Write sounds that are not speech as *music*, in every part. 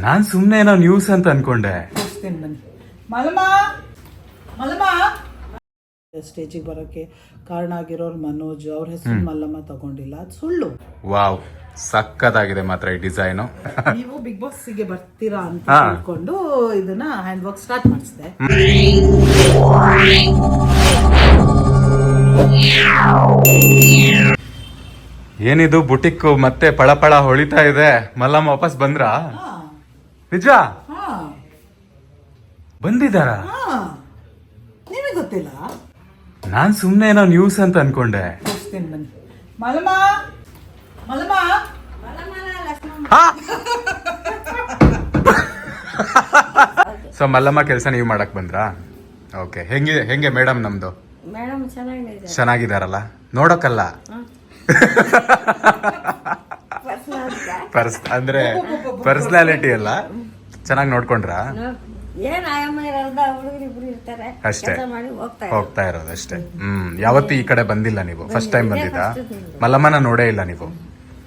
ನಾನ್ ಸುಮ್ನೆ ಏನೋ ನ್ಯೂಸ್ ಅಂತ ಅನ್ಕೊಂಡೆ. ತೋರಿಸ್ತೇನೆ ಬನ್ನಿ. ಮಲಮ ಮಲಮ. ಸ್ಟೇಜಿಗೆ ಬರೋಕ್ಕೆ ಕಾರಣ ಆಗಿರೋರು ಮನೋಜ್ ಅವ್ರ ಹೆಸರು ಮಲ್ಲಮ್ಮ ತಗೊಂಡಿಲ್ಲ. ಅದು ಸುಳ್ಳು. ವಾವ್ ಸಕ್ಕತ್ತಾಗಿದೆ ಮಾತ್ರ ಈ ಡಿಸೈನು. *laughs* ನೀವು ಬಿಗ್ ಬಾಸ್ಗೆ ಬರ್ತೀರಾ ಅಂತ ಹಾ. ಹೇಳ್ಕೊಂಡು ಇದನ್ನ ಹ್ಯಾಂಡ್ ವರ್ಕ್ ಸ್ಟಾರ್ಟ್ ಮಾಡಿಸಿದೆ. ಏನಿದು ಬುಟಿಕ್ ಮತ್ತೆ ಪಳಪಳ ಹೊಳಿತಾ ಇದೆ. ಮಲ್ಲಮ್ಮ ವಾಪಸ್ ಬಂದ್ರಾ? ನಿಜ? ಹಾ. ಬಂದಿದಾರ ಹಾ. ನಿಮಗೆ ಗೊತ್ತಿಲ್ಲ? ನಾನ್ ಸುಮ್ನೆ ಏನೋ ನ್ಯೂಸ್ ಅಂತ ಅನ್ಕೊಂಡೆ. ತೋರಿಸ್ತೇನೆ ಬನ್ನಿ. ಮಲಮ ಮಲಮ. ಸೊ *laughs* ಮಲ್ಲಮ್ಮ ಕೆಲಸ ನೀವು ಮಾಡಕ್ ಬಂದ್ರಾ? ಓಕೆ ಹೆಂಗೆ ಹೆಂಗೆ ಮೇಡಮ್ ನಮ್ದು? ಮೇಡಮ್ ಚೆನ್ನಾಗಿದೆ ಚೆನ್ನಾಗಿದಾರಲ್ಲ ನೋಡಕ್ಕಲ್ಲ *laughs* ಪರ್ಸ್ ಅಂದ್ರೆ ಪರ್ಸನಾಲಿಟಿ ಅಲ್ಲ? ಚೆನ್ನಾಗಿ ನೋಡ್ಕೊಂಡ್ರಾ? ಏನ್ ಆಯಮ್ಮ ಇರೋದ ಹುಡುಗರು ಇಬ್ರು ಇರ್ತಾರೆ. ಅಷ್ಟೇ. ಕೆಲಸ ಮಾಡಿ ಹೋಗ್ತಾ ಹೋಗ್ತಾ ಇರೋದು ಅಷ್ಟೇ. ಹ್ಮ್. ಯಾವತ್ತೂ ಈ ಕಡೆ ಬಂದಿಲ್ಲ ನೀವು. ಫಸ್ಟ್ ಟೈಮ್ ಬಂದಿದ್ದ? ಮಲ್ಲಮ್ಮನ ನೋಡೇ ಇಲ್ಲ ನೀವು?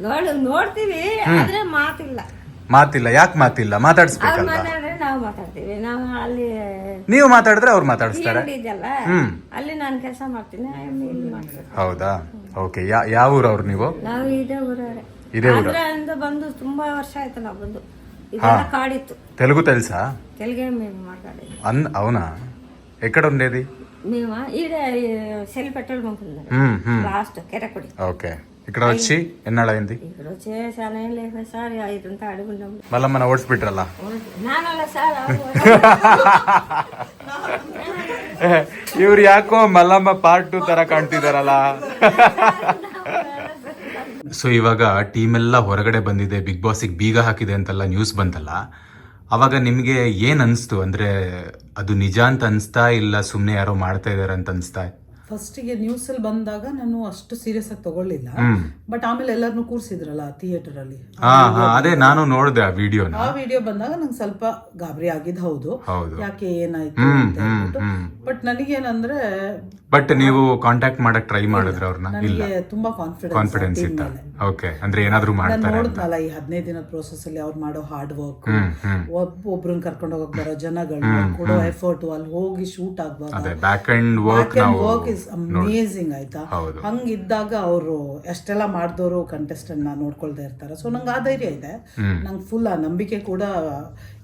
ನೋಡ್ ನೋಡ್ತೀವಿ ಆದ್ರೆ ಮಾತಿಲ್ಲ. ಮಾತಿಲ್ಲ. ಯಾಕೆ ಮಾತಿಲ್ಲ? ಅವ್ರು ಮಾತಾಡಿಸ್ಬೇಕಲ್ವಾ ಮಾತಾಡಿದ್ರೆ ನಾವು ಮಾತಾಡ್ತೀವಿ. ನಾವು ಅಲ್ಲಿ ನೀವು ಮಾತಾಡಿದ್ರೆ ಅವ್ರು ಮಾತಾಡಿಸ್ತಾರೆ. ಅಂಗಡಿ ಇದೆಯಲ್ಲ ಹ್ಮ್. ಅಲ್ಲಿ ನಾನು ಕೆಲಸ ಮಾಡ್ತೀನಿ ಆಯಮ್ಮ ಇಲ್ಲಿ ಮಾಡ್ತೀನಿ. ಹೌದಾ? ಓಕೆ. ಯಾವ ಊರವ್ರು ನೀವು? ನಾವು ಇದೇ ಊರವ್ರೆ. ಇದೇ ಊರ? ಆಂಧ್ರದಿಂದ ಬಂದು ತುಂಬಾ ವರ್ಷ ಆಯ್ತು ನಾವು ಬಂದು. కాడిత్తు. తెలుగు తెలుసా? తెలుగే మేము మాట్లాడేది. అన్ అవునా? ఎక్కడ ఉండేది? మేము ఈడ సెల్ పెట్రోల్ బంక్ లాస్ట్ కెరకుడి. ఓకే. ఇక్కడ వచ్చి ఎన్నాళ్ళైంది ఇక్కడ వచ్చే ఏం లేదు సార్ ఇదంతా అడుగుంటాం మళ్ళీ మన ఓట్స్ పెట్టాలా నానల్ల సార్ ಇವ್ರು ಯಾಕೋ ಮಲ್ಲಮ್ಮ ಪಾರ್ಟ್ ಟು ಕಾಣ್ತಿದಾರಲ್ಲ ಸೊ ಇವಾಗ ಟೀಮ್ ಎಲ್ಲ ಹೊರಗಡೆ ಬಂದಿದೆ ಬಿಗ್ ಬಾಸಿಗೆ ಬೀಗ ಹಾಕಿದೆ ಅಂತೆಲ್ಲ ನ್ಯೂಸ್ ಬಂತಲ್ಲ, ಅವಾಗ ನಿಮಗೆ ಏನ್ ಅನ್ಸ್ತು? ಅಂದ್ರೆ ಅದು ನಿಜ ಅಂತ ಅನಿಸ್ತಾ ಇಲ್ಲ ಸುಮ್ಮನೆ ಯಾರೋ ಮಾಡ್ತಾ ಇದ್ದಾರೆ ಅಂತ ಅನ್ಸ್ತಾ ಫಸ್ಟಿಗೆ ನ್ಯೂಸ್ ಅಲ್ಲಿ ಬಂದಾಗ ನಾನು ಅಷ್ಟು ಸೀರಿಯಸ್ ಆಗಿ ತಗೊಳ್ಳಿಲ್ಲ. ಬಟ್ ಆಮೇಲೆ ಎಲ್ಲರನ್ನು ಕೂರಿಸಿದ್ರಲ್ಲ ಥಿಯೇಟರ್ ಅಲ್ಲಿ. ಅದೇ ನಾನು ನೋಡಿದೆ ಆ ವಿಡಿಯೋನ ಆ ವಿಡಿಯೋ ಬಂದಾಗ ನಂಗೆ ಸ್ವಲ್ಪ ಗಾಬರಿ ಆಗಿದ್ ಹೌದು. ಯಾಕೆ ಏನಾಯ್ತು ಬಟ್ ಅಂತ ಹೇಳ್ಬಿಟ್ಟು. ಬಟ್ ನನಗೇನಂದ್ರೆ ಬಟ್ ನೀವು ಕಾಂಟ್ಯಾಕ್ಟ್ ಮಾಡಕ್ ಟ್ರೈ ಮಾಡಿದ್ರೆ ಅವ್ರನ್ನ ಇಲ್ಲ. ನನಗೆ ತುಂಬಾ ಕಾನ್ಫಿಡೆನ್ಸ್ ಕಾನ್ಫಿಡೆನ್ಸ್ ಇತ್ತ? ಓಕೆ ಅಂದ್ರೆ ಏನಾದ್ರೂ ನಾನು ಮಾಡ್ತಾರೆ ಅಂತ. ನೋಡಿದ್ನಲ್ಲ ಈ ಹದಿನೈದು ದಿನದ ಪ್ರೋಸೆಸ್ ಅಲ್ಲಿ ಅವ್ರು ಮಾಡೋ ಹಾರ್ಡ್ ವರ್ಕ್ ಒಬ್ಬ ಹ್ಮ್. ಒಬ್ಬೊಬ್ರನ್ನ ಕರ್ಕೊಂಡು ಹೋಗಕ್ ಬರೋ ಜನಗಳು ಕೊಡೋ ಎಫರ್ಟ್ ಅಲ್ಲಿ ಹೋಗಿ ಶೂಟ್ ಆಗ್ಬಾರ್ದು ಅದೇ ಬ್ಯಾಕ್ ಅಂಡ್ ವರ್ಕ್ ನಾವು ವರ್ಕ್ ಇಸ್ ಅಮೇಸಿಂಗ್ ಆಯ್ತಾ? ಹೌದು. ಹಂಗಿದ್ದಾಗ ಅವರು ಎಷ್ಟೆಲ್ಲ ಮಾಡಿದವರು ಕಂಟೆಸ್ಟೆಂಟ್ ನೋಡ್ಕೊಳ್ತಾ ಇರ್ತಾರೆ. ಸೊ ನಂಗೆ ಆ ಧೈರ್ಯ ಇದೆ. ನಂಗೆ ಫುಲ್ ಆ ನಂಬಿಕೆ ಕೂಡ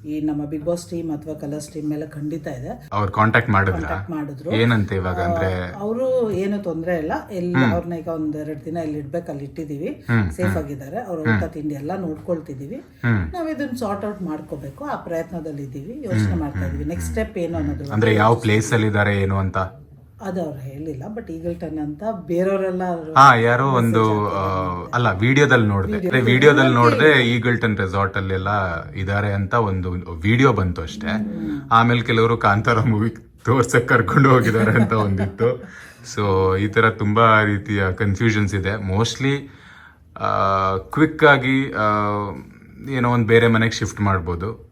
ಈ ನಮ್ಮ ಬಿಗ್ ಬಾಸ್ ಟೀಮ್ ಅಥವಾ ಕಲರ್ಸ್ ಟೀಮ್ ಮೇಲೆ ಖಂಡಿತ ಇದೆ. ಅವ್ರು ಕಾಂಟ್ಯಾಕ್ಟ್ ಮಾಡಿದ್ರ? ಮಾಡಿದ್ರು. ಏನಂತೆ ಇವಾಗ ಅಂದ್ರೆ? ಅವರು ಏನು ತೊಂದರೆ ಇಲ್ಲ. ಎಲ್ಲಿ ಅವ್ರನ್ನ ಈಗ ಒಂದ್ ಎರಡು ದಿನ ಇಲ್ಲಿ ಇಡ್ಬೇಕು ಅಲ್ಲಿ ಇಟ್ಟಿದೀವಿ. ಸೇಫ್ ಆಗಿದ್ದಾರೆ. ಅವ್ರ ಊಟ ತಿಂಡಿ ಎಲ್ಲ ನೋಡ್ಕೊಳ್ತಿದೀವಿ. ನಾವ್ ಇದನ್ನ ಸಾರ್ಟ್ ಔಟ್ ಮಾಡ್ಕೋಬೇಕು. ಆ ಪ್ರಯತ್ನದಲ್ಲಿ ಇದೀವಿ ಯೋಚನೆ ಮಾಡ್ತಾ ಇದೀವಿ. ನೆಕ್ಸ್ಟ್ ಸ್ಟೆಪ್ ಏನು ಅನ್ನೋದು ಅಂದ್ರೆ ಯಾವ ಪ್ಲೇಸ್ ಅಲ್ಲಿ ಇದಾರೆ ಏನು ಅಂತ? ಅದು ಅವ್ರು ಹೇಳಿಲ್ಲ ಬಟ್ ಈಗಲ್ಟನ್ ಅಂತ ಬೇರೆಯವರೆಲ್ಲ ಹಾ ಯಾರೋ ಒಂದು ಅಲ್ಲ ವಿಡಿಯೋದಲ್ಲಿ ನೋಡಿದೆ. ವಿಡಿಯೋದಲ್ಲಿ ನೋಡಿದೆ ಈಗಲ್ಟನ್ ರೆಸಾರ್ಟ್ ಅಲ್ಲೆಲ್ಲ ಇದಾರೆ ಅಂತ ಒಂದು ವಿಡಿಯೋ ಬಂತು ಅಷ್ಟೇ. ಆಮೇಲೆ ಕೆಲವರು ಕಾಂತಾರ ಮೂವಿ ತೋರ್ಸಕ್ ಕರ್ಕೊಂಡು ಹೋಗಿದ್ದಾರೆ ಅಂತ ಒಂದಿತ್ತು. ಸೊ ಈ ತರ ತುಂಬಾ ರೀತಿಯ ಕನ್ಫ್ಯೂಷನ್ಸ್ ಇದೆ. ಮೋಸ್ಟ್ಲಿ ಕ್ವಿಕ್ ಆಗಿ ಏನೋ ಒಂದು ಬೇರೆ ಮನೆಗೆ ಶಿಫ್ಟ್ ಮಾಡ್ಬೋದು.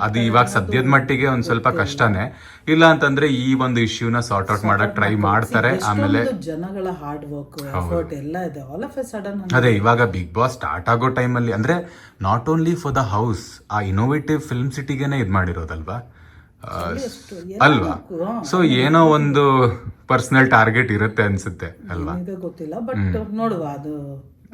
ಅದು ಇವಾಗ ಸದ್ಯದ ಮಟ್ಟಿಗೆ ಒಂದ್ ಸ್ವಲ್ಪ ಕಷ್ಟನೇ. ಇಲ್ಲ ಅಂತಂದ್ರೆ ಈ ಒಂದು ಇಶ್ಯೂನ ಸಾರ್ಟ್ ಔಟ್ ಮಾಡಕ್ ಟ್ರೈ ಮಾಡ್ತಾರೆ ಆಮೇಲೆ ಜನಗಳ ಹಾರ್ಡ್ ವರ್ಕ್ ಎಫರ್ಟ್ ಎಲ್ಲ ಇದೆ. ಆಲ್ ಆಫ್ ಸಡನ್ ಅದೇ ಇವಾಗ ಬಿಗ್ ಬಾಸ್ ಸ್ಟಾರ್ಟ್ ಆಗೋ ಟೈಮಲ್ಲಿ ಅಂದ್ರೆ not only for the house ಆ ಇನೋವೇಟಿವ್ ಫಿಲ್ಮ್ ಸಿಟಿಗೆನೆ ಇದು ಮಾಡಿರೋದಲ್ವಾ? ಅಲ್ವಾ? ಸೊ ಏನೋ ಒಂದು ಪರ್ಸನಲ್ ಟಾರ್ಗೆಟ್ ಇರುತ್ತೆ ಅನ್ಸುತ್ತೆ ಅಲ್ವಾ? ಗೊತ್ತಿಲ್ಲ ಬಟ್ ನೋಡುವ ಅದು.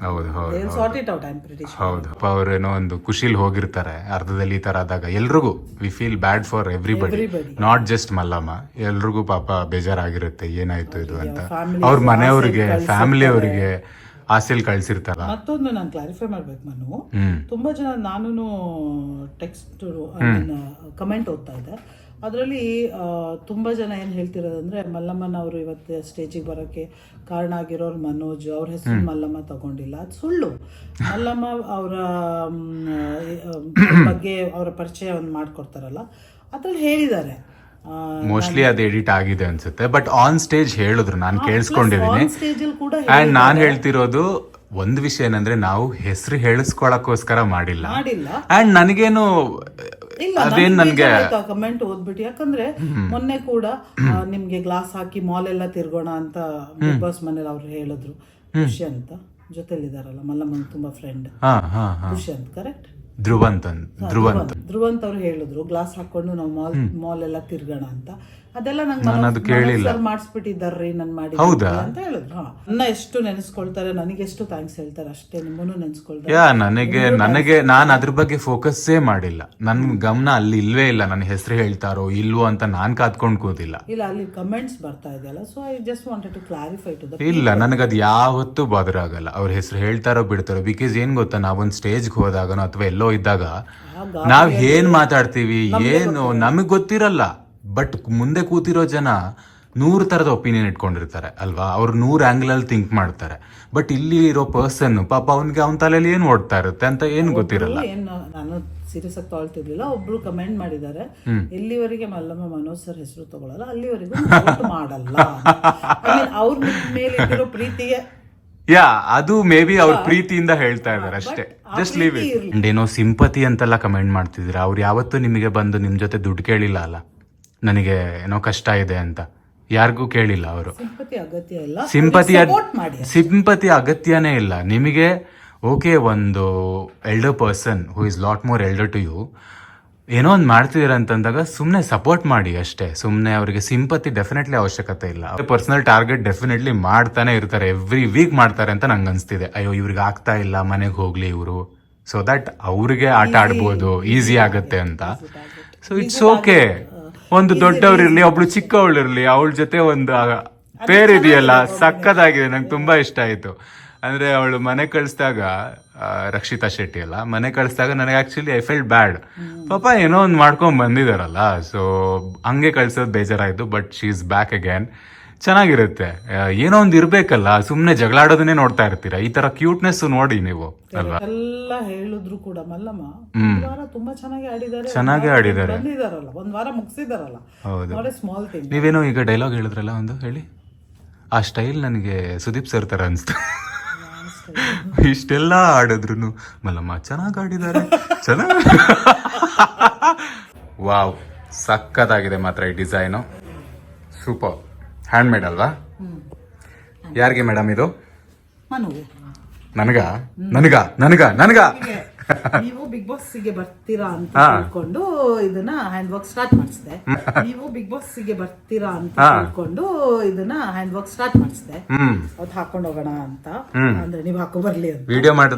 ಹೌದು ಹೌದು sort it out I'm pretty ಹೌದು. ಪಾಪ ಅವ್ರೇನೋ ಒಂದು ಖುಷಿಲಿ ಹೋಗಿರ್ತಾರೆ ಅರ್ಧದಲ್ಲಿ ಈ ತರ ಆದಾಗ ಎಲ್ರಿಗೂ we feel bad for everybody. Not just Mallamma ಎಲ್ರಿಗೂ ಪಾಪ ಬೇಜಾರಾಗಿರುತ್ತೆ ಏನಾಯ್ತು ಇದು ಅಂತ. ಅವ್ರ ಮನೆಯವ್ರಿಗೆ ಫ್ಯಾಮಿಲಿ ಅವರಿಗೆ ಆಸೆಲ್ ಕಳ್ಸಿರ್ತಾರ ಮತ್ತೊಂದು ನಾನು ಕ್ಲಾರಿಫೈ ಮಾಡ್ಬೇಕು ನಾನು ತುಂಬಾ ಜನ ನಾನು ಟೆಕ್ಸ್ಟ್ ಕಮೆಂಟ್ ಓದ್ತಾ ಇದ್ದೆ. ಅದರಲ್ಲಿ ತುಂಬ ಜನ ಏನು ಹೇಳ್ತಿರೋದಂದ್ರೆ ಮಲ್ಲಮ್ಮನ ಅವರು ಇವತ್ತು ಸ್ಟೇಜಿಗೆ ಬರೋಕ್ಕೆ ಕಾರಣ ಆಗಿರೋರು ಮನೋಜ್ ಅವ್ರ ಹೆಸರು ಮಲ್ಲಮ್ಮ ತಗೊಂಡಿಲ್ಲ. ಅದು ಸುಳ್ಳು. *laughs* ಮಲ್ಲಮ್ಮ ಅವರ *coughs* ಬಗ್ಗೆ ಅವರ ಪರಿಚಯವನ್ನು ಮಾಡ್ಕೊಡ್ತಾರಲ್ಲ ಅದ್ರಲ್ಲಿ ಹೇಳಿದ್ದಾರೆ. ಮೋಸ್ಟ್ಲಿ ಅದು ಎಡಿಟ್ ಆಗಿದೆ ಅನ್ಸುತ್ತೆ ಬಟ್ ಆನ್ ಸ್ಟೇಜ್ ಹೇಳಿದ್ರು ನಾನು ಕೇಳಿಸ್ಕೊಂಡಿದೀನಿ. ಆ್ಯಂಡ್ ನಾನು ಹೇಳ್ತಿರೋದು ಒಂದು ವಿಷಯ ಏನಂದ್ರೆ ನಾವು ಹೆಸರು ಹೇಳಿಸ್ಕೊಳಕ್ಕೋಸ್ಕರ ಮಾಡಿಲ್ಲ. ಮಾಡಿಲ್ಲ. ಅಂಡ್ ನನಗೇನು ಇಲ್ಲ ಅದೇನ್ ನನ್ಗೆ ಕಮೆಂಟ್ ಓದ್ಬಿಟ್ಟು ಯಾಕಂದ್ರೆ ಮೊನ್ನೆ ಕೂಡ ನಿಮ್ಗೆ ಗ್ಲಾಸ್ ಹಾಕಿ ಮಾಲ್ ಎಲ್ಲ ತಿರ್ಗೋಣ ಅಂತ ಬಿಗ್ ಬಾಸ್ ಮನೇಲಿ ಅವ್ರು ಹೇಳಿದ್ರು. ಖುಷಿ ಅಂತ. ಜೊತೆಲಿದಾರಲ್ಲ ಮಲ್ಲಮ್ಮನ್ ತುಂಬಾ ಫ್ರೆಂಡ್ ಖುಷಿ ಅಂತ ಕರೆಕ್ಟ್ ಧ್ರುವ ಅಂತ ಧ್ರುವಂತ್. ಧ್ರುವಂತ್ ಅವ್ರು ಹೇಳಿದ್ರು ಗ್ಲಾಸ್ ಹಾಕೊಂಡು ನಾವು ಮಾಲ್ ಮಾಲ್ ಎಲ್ಲ ತಿರ್ಗೋಣ ಅಂತ. ಅದೆಲ್ಲ ನಂಗೆ ಕೇಳಿಲ್ಲ. ಮಾಡಿಸ್ಬಿಟ್ಟಿದ್ದಾರ್ರಿ ನನ್ ಮಾಡಿ? ಅಂತ ಹೇಳಿದ್ರು. ನನ್ನ ಎಷ್ಟು ನೆನೆಸ್ಕೊಳ್ತಾರೆ ನನಗೆ ಎಷ್ಟು ಥ್ಯಾಂಕ್ಸ್ ಹೇಳ್ತಾರೆ ಅಷ್ಟೇ ನಿಮ್ಮನ್ನು ನೆನೆಸ್ಕೊಳ್ತಾರೆ. ಯಾ ನನಗೆ ನನಗೆ ನಾನು ಅದ್ರ ಬಗ್ಗೆ ಫೋಕಸ್ಸೇ ಮಾಡಿಲ್ಲ. ನನ್ ಗಮನ ಅಲ್ಲಿ ಇಲ್ವೇ ಇಲ್ಲ ನನ್ನ ಹೆಸರು ಹೇಳ್ತಾರೋ ಇಲ್ವೋ ಅಂತ ನಾನ್ ಕಾದ್ಕೊಂಡು ಕೂತಿಲ್ಲ. ಇಲ್ಲ ಅಲ್ಲಿ ಕಮೆಂಟ್ಸ್ ಬರ್ತಾ ಇದೆಯಲ್ಲ so I just wanted to clarify to ಇಲ್ಲ ನನಗೆ ಅದು ಯಾವತ್ತೂ ಬದರಾಗಲ್ಲ ಆಗಲ್ಲ. ಅವ್ರ ಹೆಸರು ಹೇಳ್ತಾರೋ ಬಿಡ್ತಾರೋ ಬಿಕಾಸ್ ಏನ್ ಗೊತ್ತಾ ನಾವೊಂದ್ ಸ್ಟೇಜ್ಗೆ ಹೋದಾಗನೋ ಅಥವಾ ಎಲ್ಲೋ ಇದ್ದಾಗ ನಾವ್ ಏನ್ ಮಾತಾಡ್ತೀವಿ ಏನು ನಮಗ್ ಗೊತ್ತಿರಲ್ಲ. ಬಟ್ ಮುಂದೆ ಕೂತಿರೋ ಜನ ನೂರು ತರದ ಒಪಿನಿಯನ್ ಇಟ್ಕೊಂಡಿರ್ತಾರೆ ಅಲ್ವಾ? ಅವ್ರು ನೂರು ಆಂಗಲ್ ಅಲ್ಲಿ ಥಿಂಕ್ ಮಾಡ್ತಾರೆ. ಬಟ್ ಇಲ್ಲಿ ಇರೋ ಪರ್ಸನ್ ಪಾಪ ಅವ್ನಿಗೆ ಅವನ ತಲೆಯಲ್ಲಿ ಏನ್ ಓಡ್ತಾ ಇರುತ್ತೆ ಅಂತ ಏನು ಗೊತ್ತಿರಲ್ಲ. ಏನು ನಾನು ಸೀರಿಯಸ್ ಆಗಿ ತಗೊಳ್ತಿರ್ಲಿಲ್ಲ ಒಬ್ರು ಕಮೆಂಟ್ ಮಾಡಿದ್ದಾರೆ. ಎಲ್ಲಿವರೆಗೆ ಮಲ್ಲಮ್ಮ ಮನೋಜ್ ಸರ್ ಹೆಸರು ತಗೊಳಲ್ಲ ಅಲ್ಲಿವರೆಗೂ ಮಾಡಲ್ಲ. ಅವ್ರ ಮೇಲೆ ಪ್ರೀತಿಗೆ ಯಾ ಅದು ಮೇ ಬಿ ಅವ್ರ ಪ್ರೀತಿಯಿಂದ ಹೇಳ್ತಾ ಇದಾರೆ ಅಷ್ಟೇ. ಜಸ್ಟ್ ಲೀವ್ ಇಟ್ ಅಂಡ್ ಏನೋ ಸಿಂಪತಿ ಅಂತೆಲ್ಲ ಕಮೆಂಟ್ ಮಾಡ್ತಿದ್ದೀರಾ? ಅವ್ರು ಯಾವತ್ತೂ ನಿಮಗೆ ಬಂದು ನಿಮ್ಮ ಜೊತೆ ದುಡ್ಡು ಕೇಳಿಲ್ಲ ಅಲ್ಲ? ನನಗೆ ಏನೋ ಕಷ್ಟ ಇದೆ ಅಂತ. ಯಾರಿಗೂ ಕೇಳಿಲ್ಲ ಅವರು. ಸಿಂಪತಿ ಅಗತ್ಯ ಇಲ್ಲ. ಸಿಂಪತಿ ಸಪೋರ್ಟ್ ಮಾಡಿ ಸಿಂಪತಿ ಅಗತ್ಯನೇ ಇಲ್ಲ. ನಿಮಗೆ ಓಕೆ ಒಂದು elder person who is lot more elder to you ಏನೋ ಒಂದು ಮಾಡ್ತಿದ್ದೀರ ಅಂತಂದಾಗ ಸುಮ್ಮನೆ ಸಪೋರ್ಟ್ ಮಾಡಿ ಅಷ್ಟೇ. ಸುಮ್ಮನೆ ಅವರಿಗೆ ಸಿಂಪತಿ ಡೆಫಿನೆಟ್ಲಿ ಅವಶ್ಯಕತೆ ಇಲ್ಲ. ಪರ್ಸನಲ್ ಟಾರ್ಗೆಟ್ ಡೆಫಿನೆಟ್ಲಿ ಮಾಡ್ತಾನೆ ಇರ್ತಾರೆ. ಎವ್ರಿ ವೀಕ್ ಮಾಡ್ತಾರೆ ಅಂತ ನಂಗೆ ಅನ್ಸ್ತಿದೆ. ಅಯ್ಯೋ ಇವ್ರಿಗೆ ಆಗ್ತಾ ಇಲ್ಲ ಮನೆಗೆ ಹೋಗ್ಲಿ ಇವರು. ಸೊ ದಟ್ ಅವ್ರಿಗೆ ಆಟ ಆಡ್ಬೋದು ಈಸಿ ಆಗತ್ತೆ ಅಂತ. ಸೊ ಇಟ್ಸ್ ಓಕೆ ಒಂದು ದೊಡ್ಡವ್ರಿರ್ಲಿ ಒಬ್ಳು ಚಿಕ್ಕವಳಿರ್ಲಿ ಅವಳ ಜೊತೆ ಒಂದು ಪೇರ್ ಇದೆಯಲ್ಲ ಸಕ್ಕದಾಗಿದೆ ನಂಗೆ ತುಂಬಾ ಇಷ್ಟ ಆಯ್ತು. ಅಂದ್ರೆ ಅವಳು ಮನೆ ಕಳಿಸಿದಾಗ ರಕ್ಷಿತಾ ಶೆಟ್ಟಿ ಎಲ್ಲ. ಮನೆ ಕಳಿಸಿದಾಗ ನನಗೆ ಆಕ್ಚುಲಿ ಐ ಫೆಲ್ಟ್ ಬ್ಯಾಡ್ ಪಾಪ ಏನೋ ಒಂದು ಮಾಡ್ಕೊಂಡ್ ಬಂದಿದಾರಲ್ಲ ಸೊ ಹಂಗೆ ಕಳ್ಸೋದು ಬೇಜಾರಾಯ್ತು but she is back again ಚೆನ್ನಾಗಿರುತ್ತೆ. ಏನೋ ಒಂದು ಇರ್ಬೇಕಲ್ಲ ಸುಮ್ಮನೆ ಜಗಳಾಡೋದನ್ನೇ ನೋಡ್ತಾ ಇರ್ತೀರಾ? ಈ ತರ ಕ್ಯೂಟ್ನೆಸ್ ನೋಡಿ ನೀವು ಅಲ್ವಾ? ಎಲ್ಲ ಹೇಳಿದ್ರು ಕೂಡ ಮಲ್ಲಮ್ಮ. ಒಂದ್ ವಾರ ತುಂಬಾ ಚೆನ್ನಾಗಿ ಆಡಿದ್ದಾರೆ. ಚೆನ್ನಾಗಿ ಆಡಿದ್ದಾರೆ. ಬಂದಿದಾರಲ್ಲ ಒಂದ್ ವಾರ ಮುಗಿಸಿದಾರಲ್ಲ. ಹೌದು. ಸ್ಮಾಲ್ ಥಿಂಗ್ ನೀವೇನೋ ಈಗ ಡೈಲಾಗ್ ಹೇಳಿದ್ರಲ್ಲ ಒಂದು ಹೇಳಿ. ಆ ಸ್ಟೈಲ್ ನನಗೆ ಸುದೀಪ್ ಸರ್ ತರ ಅನ್ಸ್ತು. *laughs* ಇಷ್ಟೆಲ್ಲ ಆಡಿದ್ರು ಮಲ್ಲಮ್ಮ ಚೆನ್ನಾಗಿ ಆಡಿದ್ದಾರೆ ಚೆನ್ನಾಗಿ *laughs* ವಾವ್ ಸಕ್ಕತ್ತಾಗಿದೆ ಮಾತ್ರ ಈ ಡಿಸೈನು. ಸೂಪರ್. ಹ್ಯಾಂಡ್ ಮೇಡ್ ಅಲ್ವಾ ಯಾರಿಗೆ ಮೇಡಮ್ ಇದು? ಮನುಗೆ. ನನಗ? ನನಗ? ನನಗ? ನನಗ? *laughs* ನೀವು ಬಿಗ್ ಬಾಸ್ಗೆ ಬರ್ತೀರಾ ಅಂತ ಹೇಳ್ಕೊಂಡು ಇದನ್ನ ಹ್ಯಾಂಡ್ ವರ್ಕ್ ಸ್ಟಾರ್ಟ್ ಮಾಡಿಸಿದೆ ನೀವು ಬಿಗ್ ಬಾಸ್ಗೆ ಬರ್ತೀರಾ ಅಂತ ಹೇಳ್ಕೊಂಡು ಇದನ್ನ ಹ್ಯಾಂಡ್ ವರ್ಕ್ ಸ್ಟಾರ್ಟ್ ಮಾಡಿಸಿದೆ ಅವತ್ತು ಹಾಕೊಂಡು ಹೋಗೋಣ ಅಂತ. ಅಂದ್ರೆ ನೀವ್ ಹಾಕೋ ಬರ್ಲಿ ಅಂತ. ವಿಡಿಯೋ ಮಾಡ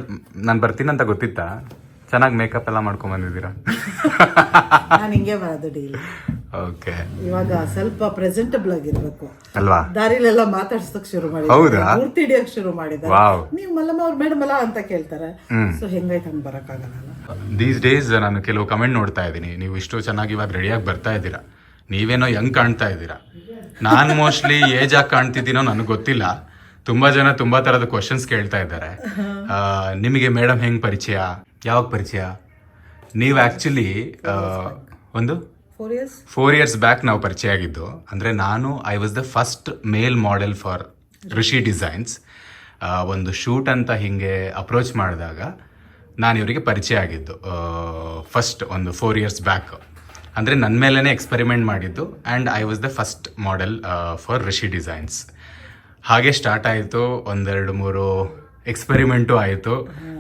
ನಾನು ಬರ್ತೀನಿ ಅಂತ ಗೊತ್ತಿತ್ತಾ? ಚೆನ್ನಾಗಿ ಮೇಕಪ್ ಎಲ್ಲ ಮಾಡ್ಕೊಂಡ್ ಬಂದಿದ್ದೀರಾ? ನಾನು ಹಿಂಗೆ ಬರೋದು ಡೈಲಿ *laughs* ಓಕೆ ಇವಾಗ ಸ್ವಲ್ಪ ಪ್ರೆಸೆಂಟಬಲ್ ಆಗಿರ್ಬೇಕು. ಅಲ್ವಾ? ದಾರಿಲೆಲ್ಲ ಮಾತಾಡ್ಸಕ್ ಶುರು ಹೌದಾ? ಮಾಡಿದ್ದಾರೆ ಹಿಡಿಯಕ್ ಶುರು ಮಾಡಿದ್ದಾರೆ. ವಾವ್. ನೀವು ಮಲ್ಲಮ್ಮ ಅವ್ರು ಮೇಡಮ್ ಅಲ್ಲ ಅಂತ ಕೇಳ್ತಾರೆ. ಸೊ ಹೆಂಗೈತೆ ಹಂಗ್ ಬರಕ್ಕಾಗಲ್ಲ ದೀಸ್ ಡೇಸ್ ನಾನು ಕೆಲವು ಕಮೆಂಟ್ ನೋಡ್ತಾ ಇದ್ದೀನಿ. ನೀವು ಇಷ್ಟು ಚೆನ್ನಾಗಿ ಇವಾಗ ರೆಡಿಯಾಗಿ ಬರ್ತಾ ಇದ್ದೀರಾ? ನೀವೇನೋ ಹೆಂಗ್ ಕಾಣ್ತಾ ಇದ್ದೀರಾ? ನಾನು ಮೋಸ್ಟ್ಲಿ ಏಜ್ ಆಗಿ ಕಾಣ್ತಿದ್ದೀನೋ ನನಗೆ ಗೊತ್ತಿಲ್ಲ. ತುಂಬಾ ಜನ ತುಂಬಾ ತರದ ಕ್ವಶನ್ಸ್ ಕೇಳ್ತಾ ಇದ್ದಾರೆ. ಆ, ನಿಮಗೆ ಮೇಡಮ್ ಹೆಂಗ್ ಪರಿಚಯ? ಯಾವಾಗ ಪರಿಚಯ? ನೀವು ಆಕ್ಚುಲಿ ಒಂದು? ಫೋರ್ ಇಯರ್ಸ್ ಬ್ಯಾಕ್ ನಾವು ಪರಿಚಯ ಆಗಿದ್ದು ಅಂದರೆ ನಾನು I was the first male model for Rishi designs ಒಂದು ಶೂಟ್ ಅಂತ ಹಿಂಗೆ ಅಪ್ರೋಚ್ ಮಾಡಿದಾಗ ನಾನು ಇವರಿಗೆ ಪರಿಚಯ ಆಗಿದ್ದು. ಫಸ್ಟ್ ಒಂದು ಫೋರ್ ಇಯರ್ಸ್ ಬ್ಯಾಕ್ ಅಂದರೆ ನನ್ನ ಮೇಲೇ ಎಕ್ಸ್ಪೆರಿಮೆಂಟ್ ಮಾಡಿದ್ದು and I was the first model for Rishi designs ಹಾಗೆ ಸ್ಟಾರ್ಟ್ ಆಯಿತು ಒಂದೆರಡು ಮೂರು ಎಕ್ಸ್ಪೆರಿಮೆಂಟು ಆಯಿತು.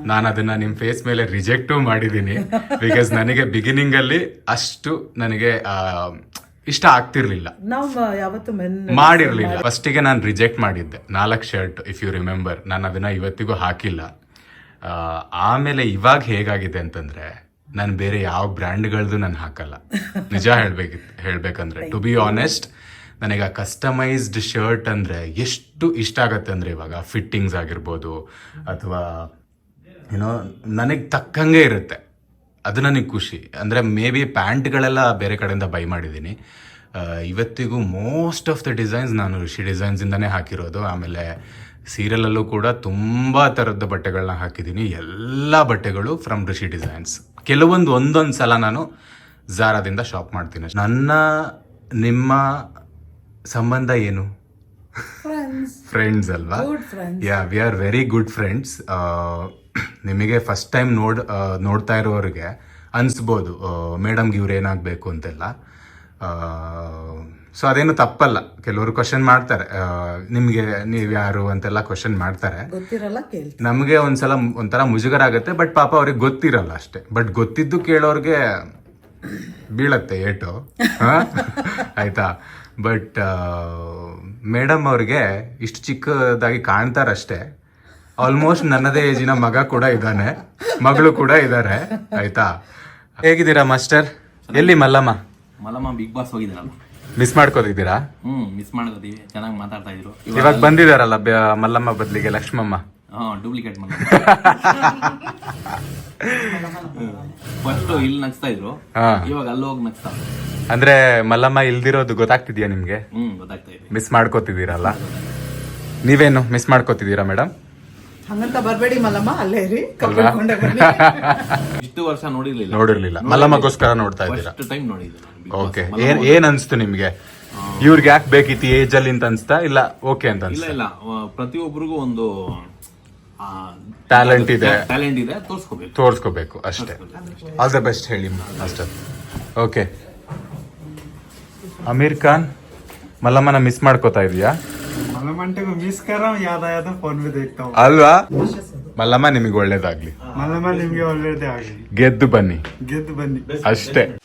ನಾನು ಅದನ್ನ ನಿಮ್ಮ ಫೇಸ್ ಮೇಲೆ ರಿಜೆಕ್ಟು ಮಾಡಿದ್ದೀನಿ ಬಿಕಾಸ್ ನನಗೆ ಬಿಗಿನಿಂಗ್ ಅಲ್ಲಿ ಅಷ್ಟು ನನಗೆ ಇಷ್ಟ ಆಗ್ತಿರ್ಲಿಲ್ಲ. ಮಾಡಿರ್ಲಿಲ್ಲ. ಫಸ್ಟಿಗೆ ನಾನು ರಿಜೆಕ್ಟ್ ಮಾಡಿದ್ದೆ. ನಾಲ್ಕು ಶರ್ಟ್ ಇಫ್ ಯು ರಿಮೆಂಬರ್ ನಾನು ಅದನ್ನ ಇವತ್ತಿಗೂ ಹಾಕಿಲ್ಲ. ಆಮೇಲೆ ಇವಾಗ ಹೇಗಾಗಿದೆ ಅಂತಂದ್ರೆ ನಾನು ಬೇರೆ ಯಾವ ಬ್ರ್ಯಾಂಡ್ಗಳದ್ದು ನಾನು ಹಾಕಲ್ಲ. ನಿಜ ಹೇಳ್ಬೇಕಿತ್ತು ಹೇಳ್ಬೇಕಂದ್ರೆ ಟು ಬಿ ಆನೆಸ್ಟ್ ನನಗೆ ಆ ಕಸ್ಟಮೈಸ್ಡ್ ಶರ್ಟ್ ಅಂದರೆ ಎಷ್ಟು ಇಷ್ಟ ಆಗತ್ತೆ ಅಂದರೆ ಇವಾಗ ಫಿಟ್ಟಿಂಗ್ಸ್ ಆಗಿರ್ಬೋದು ಅಥವಾ ಏನೋ ನನಗೆ ತಕ್ಕಂಗೆ ಇರುತ್ತೆ. ಅದು ನನಗೆ ಖುಷಿ. ಅಂದರೆ ಮೇ ಬಿ ಪ್ಯಾಂಟ್ಗಳೆಲ್ಲ ಬೇರೆ ಕಡೆಯಿಂದ ಬೈ ಮಾಡಿದ್ದೀನಿ. ಇವತ್ತಿಗೂ ಮೋಸ್ಟ್ ಆಫ್ ದ ಡಿಸೈನ್ಸ್ ನಾನು ಋಷಿ ಡಿಸೈನ್ಸಿಂದನೇ ಹಾಕಿರೋದು. ಆಮೇಲೆ ಸೀರಿಯಲಲ್ಲೂ ಕೂಡ ತುಂಬ ಥರದ ಬಟ್ಟೆಗಳನ್ನ ಹಾಕಿದ್ದೀನಿ. ಎಲ್ಲ ಬಟ್ಟೆಗಳು ಫ್ರಮ್ ಋಷಿ ಡಿಸೈನ್ಸ್. ಕೆಲವೊಂದು ಒಂದೊಂದು ಸಲ ನಾನು ಝಾರಾದಿಂದ ಶಾಪ್ ಮಾಡ್ತೀನಿ. ನನ್ನ, ನಿಮ್ಮ ಸಂಬಂಧ ಏನು? ಫ್ರೆಂಡ್ಸ್ ಅಲ್ವಾ? Yeah we are very good friends ನಿಮಗೆ ಫಸ್ಟ್ ಟೈಮ್ ನೋಡ್ ನೋಡ್ತಾ ಇರೋರಿಗೆ ಅನಿಸ್ಬೋದು ಮೇಡಮ್ಗೆ ಇವ್ರು ಏನಾಗಬೇಕು ಅಂತೆಲ್ಲ. ಸೊ ಅದೇನು ತಪ್ಪಲ್ಲ. ಕೆಲವರು ಕ್ವಶನ್ ಮಾಡ್ತಾರೆ. ನಿಮಗೆ ನೀವು ಯಾರು ಅಂತೆಲ್ಲ ಕ್ವಶನ್ ಮಾಡ್ತಾರೆ. ನಮಗೆ ಒಂದ್ಸಲ ಒಂಥರ ಮುಜುಗರ ಆಗುತ್ತೆ ಬಟ್ ಪಾಪ ಅವ್ರಿಗೆ ಗೊತ್ತಿರಲ್ಲ ಅಷ್ಟೇ. ಬಟ್ ಗೊತ್ತಿದ್ದು ಕೇಳೋರಿಗೆ ಬೀಳತ್ತೆ ಏಟು? *laughs* ಆಯ್ತಾ? ಬಟ್ ಮೇಡಮ್ ಅವ್ರಿಗೆ ಇಷ್ಟು ಚಿಕ್ಕದಾಗಿ ಕಾಣ್ತಾರಷ್ಟೇ. ಆಲ್ಮೋಸ್ಟ್ ನನ್ನದೇ ಏಜಿನ ಮಗ ಕೂಡ ಇದ್ದಾನೆ. ಮಗಳು ಕೂಡ ಇದ್ದಾರೆ. ಆಯ್ತಾ? ಹೇಗಿದ್ದೀರಾ ಮಾಸ್ಟರ್ ಎಲ್ಲಿ ಮಲ್ಲಮ್ಮ? ಮಲ್ಲಮ್ಮ ಬಿಗ್ ಬಾಸ್ ಹೋಗಿದ್ರಲ್ಲ ಮಿಸ್ ಮಾಡ್ಕೋತಿದ್ದೀರಾ? ಹ್ಮ್ ಮಿಸ್ ಮಾಡ್ಕೋತೀವಿ ಚೆನ್ನಾಗಿ ಮಾತಾಡ್ತಾ ಇದ್ರು. ಇವಾಗ ಬಂದಿದಾರಲ್ಲ ಬ್ಯ- ಮಲ್ಲಮ್ಮ ಬದಲಿಗೆ ಲಕ್ಷ್ಮಮ್ಮ? ಹಾ ಡೂಪ್ಲಿಕೇಟ್ ಮಲ್ಲ ಫಸ್ಟ್ ಇಲ್ಲಿ ನಗ್ಸ್ತಾ ಇದ್ರು. ಹಾ. ಇವಾಗ ಅಲ್ಲೋಗಿ ಹೋಗಿ ನಗ್ಸ್ತಾ ಅಂದ್ರೆ ಮಲ್ಲಮ್ಮ ಇಲ್ದಿರೋದು ಗೊತ್ತಾಗ್ತಿದ್ಯಾ ನಿಮ್ಗೆ? ಹ್ಮ್ ಗೊತ್ತಾಗ್ತಾ ಇದೆ ಮಿಸ್ ಮಾಡ್ಕೋತಿದ್ದೀರಲ್ಲ. ನೀವೇನು ಮಿಸ್ ಮಾಡ್ಕೋತಿದ್ದೀರಾ ಮೇಡಮ್ ಹಂಗಂತ ಬರಬೇಡಿ ಮಲ್ಲಮ್ಮ ಅಲ್ಲೇ ಇರಿ. ಬನ್ನಿ. *laughs* ಇಷ್ಟು ವರ್ಷ ನೋಡಿರ್ಲಿಲ್ಲ. ನೋಡಿರ್ಲಿಲ್ಲ. ಮಲ್ಲಮ್ಮಗೋಸ್ಕರ ನೋಡ್ತಾ ಇದ್ದೀರಾ? ಫಸ್ಟ್ ಟೈಮ್ ನೋಡಿದ್ದೆ ನಾನು Big Boss. ಓಕೆ ಏನ್ ಏನ್ ಅನ್ಸ್ತು ನಿಮ್ಗೆ? ಇವ್ರಿಗೆ ಯಾಕೆ ಬೇಕಿತ್ತು? ಏಜ್ ಅಲ್ಲಿ ಅಂತ ಅನ್ಸ್ತಾ ಇಲ್ಲ? ಓಕೆ ಅಂತ ಇಲ್ಲ ಅನ್ಸ್ತಾ? ಇಲ್ಲ. ಆ, ಪ್ರತಿಯೊಬ್ಬರಿಗೂ ಒಂದು ಟ್ಯಾಲೆಂಟ್ ಇದೆ. ಟ್ಯಾಲೆಂಟ್ ಇದೆ ತೋರ್ಸ್ಕೋಬೇಕು. ತೋರ್ಸ್ಕೋಬೇಕು ಅಷ್ಟೇ. ಆಲ್ ದ ಬೆಸ್ಟ್ ಹೇಳಿ ಅಷ್ಟೇ. ಓಕೆ ಅಮೀರ್ ಖಾನ್ ಮಲ್ಲಮ್ಮನ ಮಿಸ್ ಮಾಡ್ಕೋತಾ ಇದೀಯಾ ಫೋನ್ ಅಲ್ವಾ? ಮಲ್ಲಮ್ಮ ನಿಮಗೆ ಒಳ್ಳೇದಾಗ್ಲಿ. ಮಲ್ಲಮ್ಮ ನಿಮ್ಗೆ ಒಳ್ಳೇದೇ ಆಗ್ಲಿ. ಗೆದ್ದು ಬನ್ನಿ. ಗೆದ್ದು ಬನ್ನಿ. ಅಷ್ಟೇ.